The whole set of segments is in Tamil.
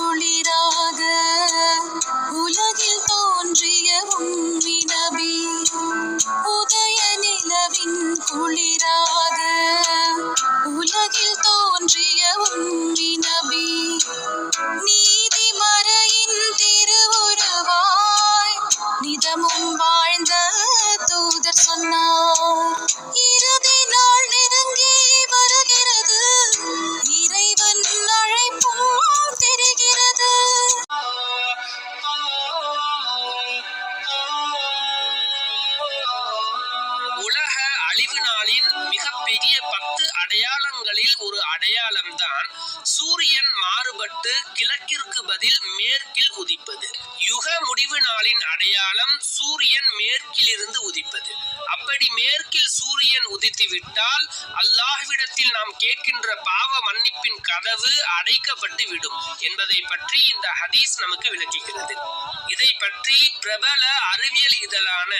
Julia. அழிவு நாளின் மிகப்பெரிய பத்து அடையாளங்களில் ஒரு அடையாளம்தான் சூரியன் மாறுபட்டு கிழக்கிற்கு பதில் மேற்கில் உதிப்பது. யுக முடிவு நாளின் அடையாளம் சூரியன் மேற்கிலிருந்து உதிப்பது. அப்படி மேற்கில் சூரியன் உதித்து விட்டால் அல்லாஹ்விடத்தில் நாம் கேட்கின்ற பாவ மன்னிப்பின் கதவு அடைக்கப்பட்டு விடும் என்பதை பற்றி இந்த ஹதீஸ் நமக்கு விளக்குகிறது. இதை பற்றி பிரபல அறிவியல் இதழான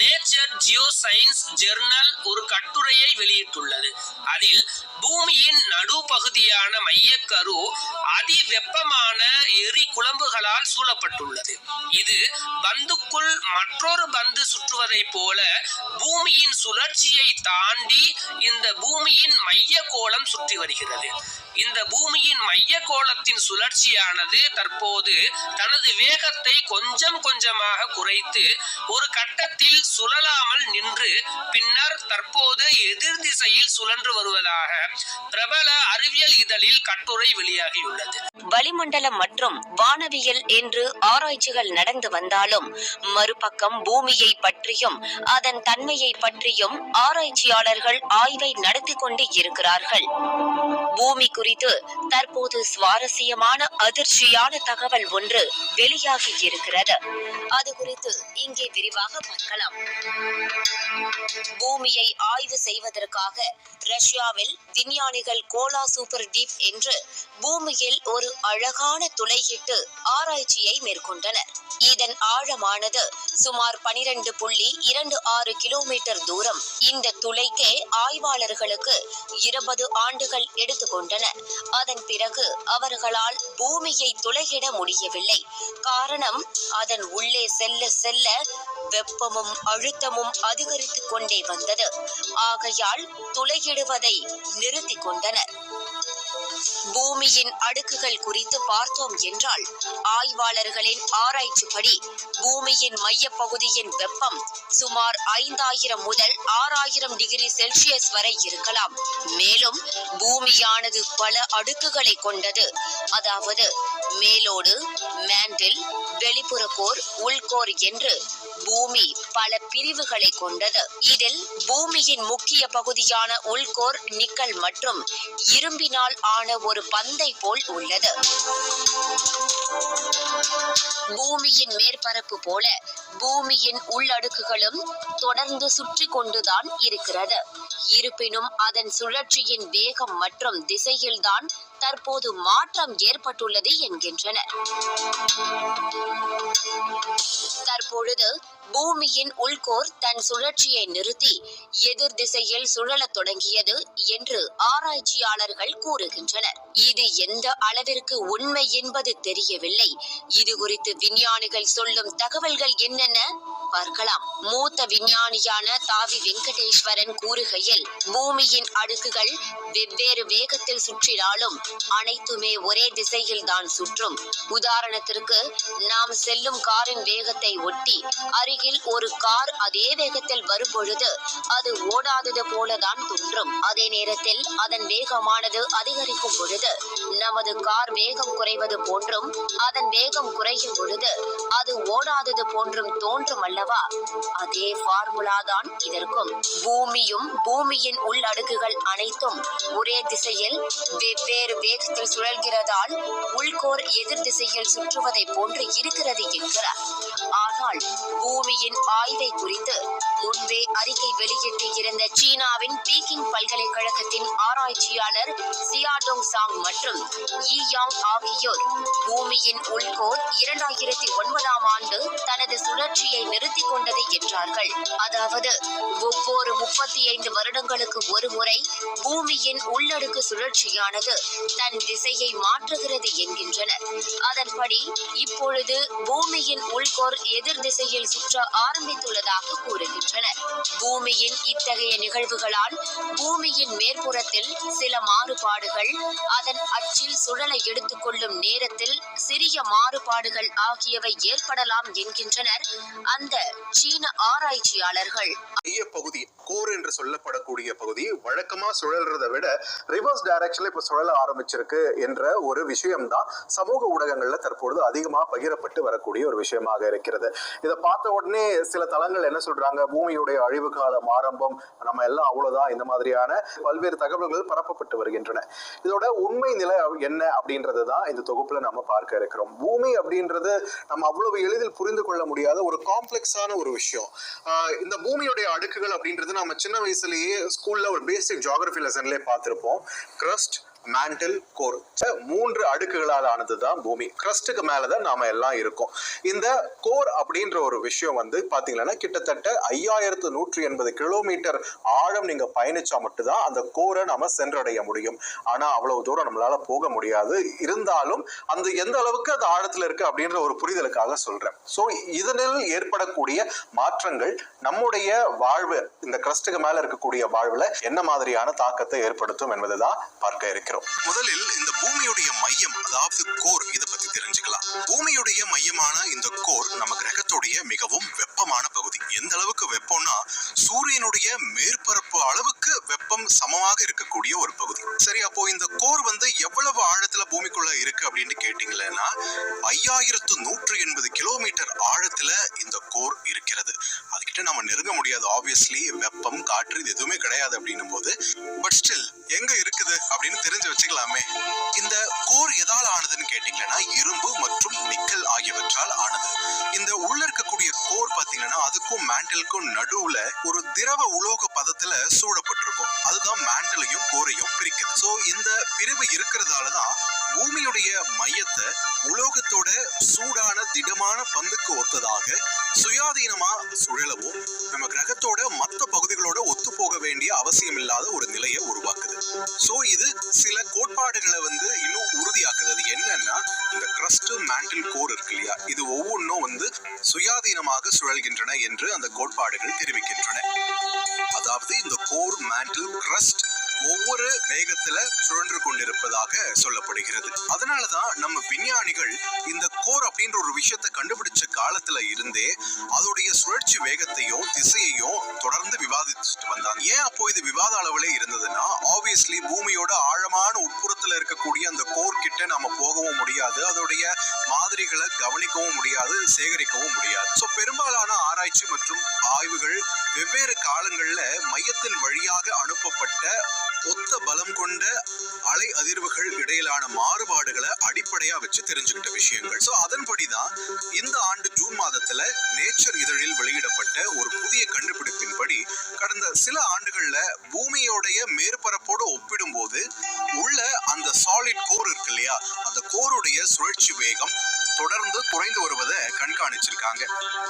நேச்சர் ஜியோ சயின்ஸ் ஜெர்னல் ஒரு கட்டுரையை வெளியிட்டுள்ளது. அதில் பூமியின் நடுப்பகுதியான மையக்கரு அதி வெப்பமான எரி குழம்புகளால் சூழப்பட்டுள்ளது. இது பந்துக்குள் மற்றொரு பந்து சுற்றுவதைப் போல பூமியின் சுழற்சியை தாண்டி இந்த பூமியின் மைய கோலம் சுற்றி வருகிறது. இந்த பூமியின் மைய கோலத்தின் சுழற்சியானது தற்போது தனது வேகத்தை கொஞ்சம் கொஞ்சமாக குறைத்து ஒரு கட்டத்தில் சுழலாமல் நின்று பின்னர் தற்போது எதிர் திசையில் சுழன்று வருவதாக பிரபல அறிவியல் இதழில் கட்டுரை வெளியாகியுள்ளது. வளிமண்டலம் மற்றும் வானவியல் என்று ஆராய்ச்சிகள் நடந்து வந்தாலும் மறுபக்கம் பூமியை பற்றியும் அதன் தன்மையை பற்றியும் ஆராய்ச்சியாளர்கள் ஆய்வை நடத்தி கொண்டு இருக்கிறார்கள். பூமி குறித்து தற்போது சுவாரஸ்யமான அதிர்ச்சியான தகவல் ஒன்று வெளியாகி இருக்கிறது. அது குறித்து இங்கே விரிவாக பார்க்கலாம். பூமியை ஆய்வு செய்வதற்காக ரஷ்யாவில் விஞ்ஞானிகள் கோலா சூப்பர் டீப் என்று பூமியில் ஒரு அழகான துளையிட்டு ஆராய்ச்சியை மேற்கொண்டனர். இதன் ஆழமானது சுமார் பனிரெண்டு புள்ளி இரண்டு ஆறு கிலோமீட்டர் தூரம். இந்த துளைக்கே ஆய்வாளர்களுக்கு இருபது ஆண்டுகள் எடுத்துக்கொண்டன அதன் பிறகு அவர்களால் பூமியை துளையிட முடியவில்லை. காரணம் அதன் உள்ளே செல்ல செல்ல வெப்பமும் அழுத்தமும் அதிகரித்துக் கொண்டே வந்தது. ஆகையால் துளையிடுவதை நிறுத்திக் கொண்டனர். பூமியின் அடுக்குகள் குறித்து பார்த்தோம் என்றால் ஆய்வாளர்களின் ஆராய்ச்சிப்படி பூமியின் மையப்பகுதியின் வெப்பம் சுமார் ஐந்தாயிரம் முதல் ஆறாயிரம் டிகிரி செல்சியஸ் வரை இருக்கலாம். மேலும் பூமியானது பல அடுக்குகளை கொண்டது. அதாவது மேலோடு மேண்டில் வெளிப்புற கோர் உள்கோர் என்று பூமி பல பிரிவுகளை கொண்டது. இதில் பூமியின் முக்கிய பகுதியான உள்கோர் நிக்கல் மற்றும் இரும்பினால் ஆன ஒரு பந்தை போல் உள்ளது. பூமியின் மேற்பரப்பு போல பூமியின் உள்ளடுக்குகளும் தொடர்ந்து சுற்றி கொண்டுதான் இருக்கிறது. இருப்பினும் அதன் சுழற்சியின் வேகம் மற்றும் திசையில்தான் தற்போது மாற்றம் ஏற்பட்டுள்ளது என்கின்றனர். தற்பொழுது பூமியின் உள்கோர் தன் சுழற்சியை நிறுத்தி எதிர் திசையில் சுழலத் தொடங்கியது என்று ஆராய்ச்சியாளர்கள் கூறுகின்றனர். இது எந்த அளவிற்கு உண்மை என்பது தெரியவில்லை. இது குறித்து விஞ்ஞானிகள் சொல்லும் தகவல்கள் என்னென்ன? பார்க்கலாம். மூத்த விஞ்ஞானியான தாவி வெங்கடேஸ்வரன் கூறுகையில் பூமியின் அடுக்குகள் வெவ்வேறு வேகத்தில் சுற்றினாலும் அனைத்துமே ஒரே திசையில் தான் சுற்றும். உதாரணத்திற்கு நாம் செல்லும் காரின் வேகத்தை ஒட்டி அருகில் ஒரு கார் அதே வேகத்தில் வரும்பொழுது அது ஓடாதது போலதான் தோன்றும். அதே நேரத்தில் அதன் வேகமானது அதிகரிக்கும் பொழுது நமது கார் வேகம் குறைவது போன்றும் அதன் வேகம் குறையும் பொழுது அது ஓடாதது போன்றும் தோன்றும் அல்லவா? அதே ஃபார்முலா தான் இதற்கும். பூமியும் பூமியின் உள்ளடுக்குகள் அனைத்தும் ஒரே திசையில் வெவ்வேறு வேகத்தில் சுழல்கிறதால் உள்கோர் எதிர் திசையில் சுற்றுவதை போன்று இருக்கிறது என்கிறார். ஆனால் பூமி பூமியின் ஆய்வை குறித்து முன்பே அறிக்கை வெளியிட்டு இருந்த சீனாவின் பீக்கிங் பல்கலைக்கழகத்தின் ஆராய்ச்சியாளர் சியாடோங் சாங் மற்றும் யி யாங் ஆகியோர் பூமியின் உள்கோர் இரண்டாயிரத்தி ஒன்பதாம் ஆண்டு தனது சுழற்சியை நிறுத்திக் கொண்டது என்றார்கள் அதாவது ஒவ்வொரு முப்பத்தி ஐந்து வருடங்களுக்கு ஒரு முறை பூமியின் உள்ளடுக்கு சுழற்சியானது தன் திசையை மாற்றுகிறது என்கின்றனர். அதன்படி இப்பொழுது பூமியின் உள்கோர் எதிர் திசையில் சுற்ற ஆரம்பித்துள்ளதாக கூறுகின்றனர். பூமியின் இத்தகைய நிகழ்வுகளால் பூமியின் மேற்புறத்தில் சில மாறுபாடுகள் அதன் அச்சில் சுழலை எடுத்துக்கொள்ளும் நேரத்தில் சிறிய மாறுபாடுகள் ஆகியவை ஏற்படலாம் என்கின்றனர் அந்த சீன ஆராய்ச்சியாளர்கள். மைய பகுதி கோர் என்று சொல்லப்படக்கூடிய பகுதி வழக்கமா சுழல்றதை விட ரிவர்ஸ் டைரக்ஷன்ல இப்ப சுழல ஆரம்பிச்சிருக்கு என்ற ஒரு விஷயம் தான் சமூக ஊடகங்கள்ல தற்பொழுது அதிகமா பகிரப்பட்டு வரக்கூடிய ஒரு விஷயமாக இருக்கிறது. இதை பார்த்த உடனே சில தளங்கள் என்ன சொல்றாங்க? பூமியுடைய அழிவு காலம் ஆரம்பம் நம்ம எல்லாம் அவ்வளவுதான். இந்த மாதிரியான பல்வேறு தகவல்கள் பரப்பப்பட்டு வருகின்றன. இதோட உண்மை நிலை என்ன அப்படின்றது தான் இந்த தொகுப்புல நம்ம பார்க்க இருக்கிறோம். பூமி அப்படின்றது நம்ம அவ்வளவு எளிதில் புரிந்து கொள்ள முடியாத ஒரு காம்ப்ளெக்ஸான ஒரு விஷயம். இந்த பூமியுடைய அடுக்குகள் அப்படின்றது நம்ம சின்ன வயசுலயே ஸ்கூல்ல ஒரு பேசிக் ஜியாகிரபி லெசன்லேயே பார்த்திருப்போம். கிரஸ்ட் மேண்டில் கோர் மூன்று அடுக்குகளால் ஆனது தான் பூமி. கிரஸ்டுக்கு மேலதான் நாம எல்லாம் இருக்கோம். இந்த கோர் அப்படின்ற ஒரு விஷயம் வந்து பாத்தீங்கன்னா கிட்டத்தட்ட ஐயாயிரத்து நூற்றி எண்பது கிலோமீட்டர் ஆழம் நீங்க பயணிச்சா மட்டும்தான் அந்த கோரை நாம சென்றடைய முடியும். ஆனா அவ்வளவு தூரம் நம்மளால போக முடியாது. இருந்தாலும் அந்த எந்த அளவுக்கு அது ஆழத்துல இருக்கு அப்படின்ற ஒரு புரிதலுக்காக சொல்றேன். சோ இதனில் ஏற்படக்கூடிய மாற்றங்கள் நம்முடைய வாழ்வு இந்த கிரஸ்டுக்கு மேல இருக்கக்கூடிய வாழ்வுல என்ன மாதிரியான தாக்கத்தை ஏற்படுத்தும் என்பதுதான் பார்க்க இருக்கிறோம் முதலில் இந்த பூமியுடைய மையம் அதாவது கோர் இதை பத்தி தெரிஞ்சுக்கலாம். பூமியுடைய மையமான இந்த கோர் நம்ம கிரகத்துடைய மிகவும் வெப்பமான பகுதி. எந்த அளவுக்கு வெப்பம்னா சூரியனுடைய மேற்பரப்பு அளவுக்கு வெப்பம் சமமாக இருக்கக்கூடிய ஒரு பகுதி. சரி அப்போ இந்த கோர் வந்து எவ்வளவு ஆழத்துல பூமிக்குள்ள இருக்கு அப்படின்னு கேட்டீங்களேன்னா ஐயாயிரத்து நூற்று எண்பது கிலோமீட்டர் ஆழத்துல இந்த கோர் இருக்கிறது. அதுகிட்ட நம்ம நெருங்க முடியாது. ஆப்வியஸ்லி வெப்பம் காற்று இது எதுவுமே கிடையாது அப்படின்னும் போது பட் ஸ்டில் எங்க இருக்குது? அப்படின்னு தெரிஞ்சு வச்சுக்கலாமே. இந்த கோர் எதால் ஆனதுன்னு கேட்டீங்கன்னா இரும்பு மற்றும் நிக்கல் ஆகியவற்றால் ஆனது. இந்த உள்ள இருக்கக்கூடிய பாத்தீங்கன்னா அதுக்கும் மேண்டலுக்கும் நடுவுல ஒரு திரவ உலோக பதத்துல சூழப்பட்டிருக்கும். அதுதான் மேண்டலையும் கோரையும் பிரிக்குது. சோ இந்த பிரிவு இருக்கிறதால தான் பூமியுடைய மையத்தை உலோகத்தோட சூடான திடமான பந்துக்கு ஒத்ததாக சுயாதீனமா சுழலவும் நம்ம கிரகத்தோட மற்ற பகுதிகளோட ஒத்து போக வேண்டிய அவசியம் இல்லாத ஒரு நிலையை உருவாக்குது. சோ இது சில கோட்பாடுகளை வந்து இன்னும் உறுதியாக்குது. அது என்னன்னா இந்த கிரஸ்ட் மேண்டில் கோர் இருக்கு இல்லையா? இது ஒவ்வொன்றும் வந்து சுயாதீனமாக சுழல்கின்றன என்று அந்த கோட்பாடுகள் தெரிவிக்கின்றன. அதாவது இந்த கோர் மேண்டில் கிரஸ்ட் ஒவ்வொரு வேகத்துல சுழன்று கொண்டிருப்பதாக சொல்லப்படுகிறது. அதனாலதான் நம்ம விஞ்ஞானிகள் இந்த கோர் அப்படின்ற ஒரு விஷயத்தை கண்டுபிடிச்ச காலத்துல இருந்தே அதோடைய சுழற்சி வேகத்தையும் திசையையும் தொடர்ந்து விவாதிச்சுட்டு வந்தாங்க. ஏன் அப்போ இது விவாத அளவுல இருந்ததுன்னா ஆப்வியஸ்லி பூமியோட ஆழமான உட்புறத்துல இருக்கக்கூடிய அந்த கோர் கிட்ட நாம போகவும் முடியாது. அதோடைய மாதிரிகளை கவனிக்கவும் முடியாது சேகரிக்கவும் முடியாது. ஸோ பெரும்பாலான ஆராய்ச்சி மற்றும் ஆய்வுகள் வெவ்வேறு காலங்களில் மையத்தின் வழியாக அனுப்பப்பட்ட ஒத்த பலம் கொண்ட அலை அதிர்வுகள் இடையிலான மாறுபாடுகளை அடிப்படையா வச்சு தெரிஞ்சுக்கிட்ட விஷயங்கள். ஸோ அதன்படிதான் இந்த ஆண்டு ஜூன் மாதத்துல நேச்சர் இதழில் வெளியிடப்பட்ட ஒரு புதிய கண்டுபிடிப்பின்படி கடந்த சில ஆண்டுகள்ல பூமியோடைய மேற்பரப்போடு ஒப்பிடும்போது உள்ள அந்த சாலிட் கோர் இருக்கு இல்லையா? அந்த கோருடைய சுழற்சி வேகம் தொடர்ந்து குறைந்து வருவதை கண்காணிச்சிருக்காங்க.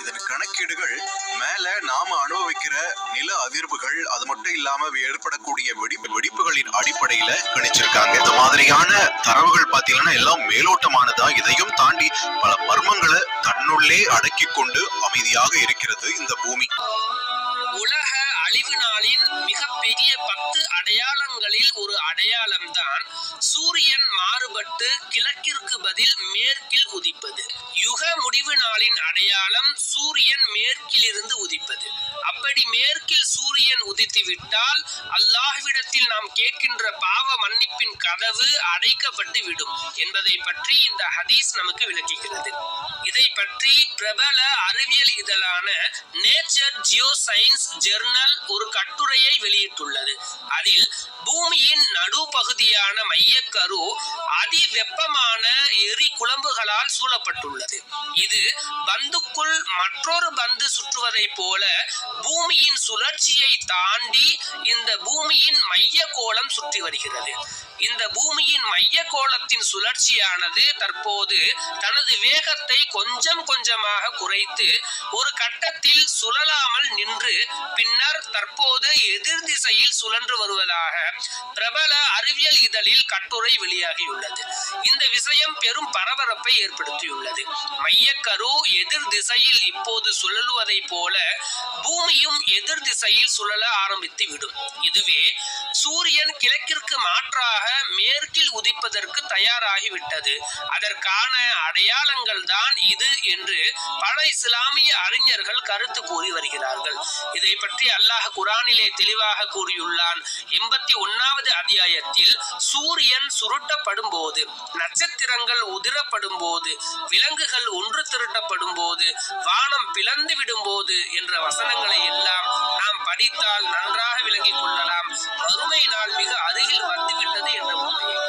இதன் கணக்கீடுகள் மேல நாம அனுபவிக்கிற நில அதிர்வுகள் அது மட்டும் இல்லாம ஏற்படக்கூடிய வெடி வெடிப்புகளின் அடிப்படையில கணிச்சிருக்காங்க. இந்த மாதிரியான தரவுகள் பாத்தீங்கன்னா எல்லாம் மேலோட்டமானதா இதையும் தாண்டி பல மர்மங்களை தன்னுள்ளே அடக்கி கொண்டு அமைதியாக இருக்கிறது இந்த பூமி. அழிவு நாளின் மிகப்பெரிய பத்து அடையாளங்களில் ஒரு அடையாளம்தான் சூரியன் மாறுபட்டு கிழக்கிற்கு பதில் மேற்கில் உதிப்பது. யுக முடிவு நாளின் அடையாளம் சூரியன் மேற்கிலிருந்து உதிப்பது. அப்படி மேற்கில் சூரியன் உதித்து விட்டால் அல்லாஹ்விடத்தில் நாம் கேட்கின்ற பாவ மன்னிப்பின் கதவு அடைக்கப்பட்டு விடும் என்பதை பற்றி இந்த ஹதீஸ் நமக்கு விளக்குகிறது. இதை பற்றி பிரபல அறிவியல் இதழான நேச்சர் ஜியோ சயின்ஸ் ஜெர்னல் ஒரு கட்டுரையை வெளியிட்டுள்ளது. அதில் பூமியின் நடுப்பகுதியான மையக்கரு அதிவெப்பமான எரி குழம்புகளால் சூழப்பட்டுள்ளது. இது பந்துக்குள் மற்றொரு பந்து சுற்றுவதைப் போல பூமியின் சுழற்சியை தாண்டி இந்த பூமியின் மைய கோளம் சுற்றி வருகிறது. இந்த பூமியின் மைய கோளத்தின் சுழற்சியானது தற்போது தனது வேகத்தை கொஞ்சம் கொஞ்சமாக குறைத்து ஒரு கட்டத்தில் சுழலாமல் நின்று பின்னர் தற்போது எதிர் திசையில் சுழன்று வருவதாக பிரபல அறிவியல் இதழில் கட்டுரை வெளியாகியுள்ளது. இந்த விஷயம் பெரும் பரபரப்பை ஏற்படுத்தியுள்ளது. மையக்கரு எதிர் திசையில் இப்போது சுழலுவதைப் போல பூமியும் எதிர் திசையில் சுழல ஆரம்பித்து விடும் இதுவே சூரியன் கிழக்கிற்கு மாற்றாக மேற்கில் உதிப்பதற்கு தயாராகிவிட்டது. அதற்கான அடையாளங்கள் தான் இது என்று பல இஸ்லாமிய அறிஞர்கள் கருத்து கூறி வருகிறார்கள். இதை பற்றி அல்லாஹ் குரானிலே தெளிவாக கூறியுள்ளான். எண்பத்தி ஒன்னாவது அத்தியாயத்தில் சூரியன் சுருட்டப்படும் போது நட்சத்திரங்கள் உதிரப்படும் போது விலங்குகள் ஒன்று திரட்டப்படும் போது வானம் பிளந்து விடும் போது என்ற வசனங்களை எல்லாம் நாம் படித்தால் நன்றாக விளங்கிக் கொள்ளலாம். மறுமை நாள் மிக அருகில் வந்துவிட்டது in the morning.